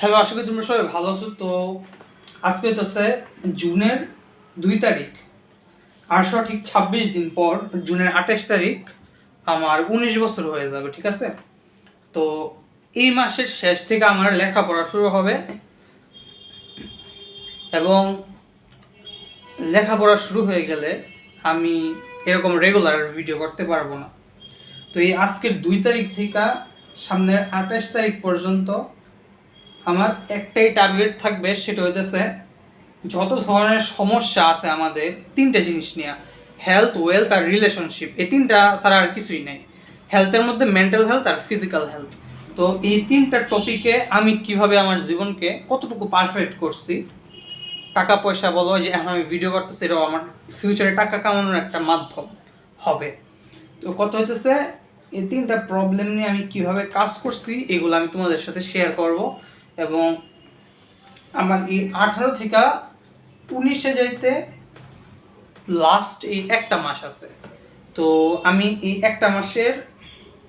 Hello, আশা করি তোমরা সবাই ভালো আছো। তো আজকে তো হচ্ছে জুনের দুই তারিখ। আর সঠিক ছাব্বিশ দিন পর জুনের আঠাশ তারিখ আমার উনিশ বছর হয়ে যাবে, ঠিক আছে? তো এই মাসের শেষ থেকে আমার লেখাপড়া শুরু হবে। এবং লেখাপড়া শুরু হয়ে গেলে আমি এরকম রেগুলার ভিডিও করতে পারব না। তো এই আজকের দুই তারিখ থেকে সামনের আঠাশ তারিখ পর্যন্ত আমার একটাই টার্গেট থাকবে, সেটা হইতেছে যত ধরনের সমস্যা আছে আমাদের, তিনটে জিনিস নিয়ে হেলথ ওয়েলথ আর রিলেশনশিপ এই তিনটা ছাড়া আর কিছুই নেই। হেলথের মধ্যে মেন্টাল হেলথ আর ফিজিক্যাল হেলথ তো এই তিনটা টপিকে আমি কীভাবে আমার জীবনকে কতটুকু পারফেক্ট করছি, টাকা পয়সা বলো যে এখন আমি ভিডিও করতেছি, এটাও আমার ফিউচারে টাকা কামানোর একটা মাধ্যম হবে। তো কত হইতেছে, এই তিনটা প্রবলেম নিয়ে আমি কীভাবে কাজ করছি, এগুলো আমি তোমাদের সাথে শেয়ার করব। এবং আমার এই আঠারো থেকে উনিশে যাইতে লাস্ট এই একটা মাস আছে। তো আমি এই একটা মাসের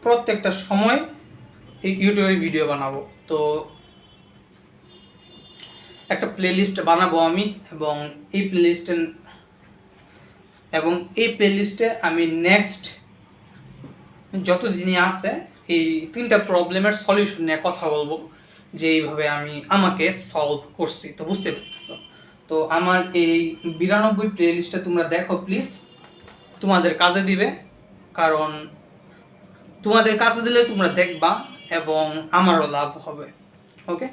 প্রত্যেকটা সময় এই ইউটিউবে ভিডিও বানাবো। তো একটা প্লেলিস্ট বানাবো আমি এবং এই প্লেলিস্টে এবং এই প্লেলিস্টে আমি নেক্সট যত দিনই আছে এই তিনটা প্রবলেমের সলিউশন নিয়ে কথা বলব। যে এইভাবে আমি আমাকে সলভ করছি, তো বুঝতে পারতেছো তো আমার এই বিরানব্বই প্লে লিস্টটা তোমরা দেখো প্লিজ তোমাদের কাজে দিবে, কারণ তোমাদের কাজে দিলে তোমরা দেখবা এবং আমারও লাভ হবে ওকে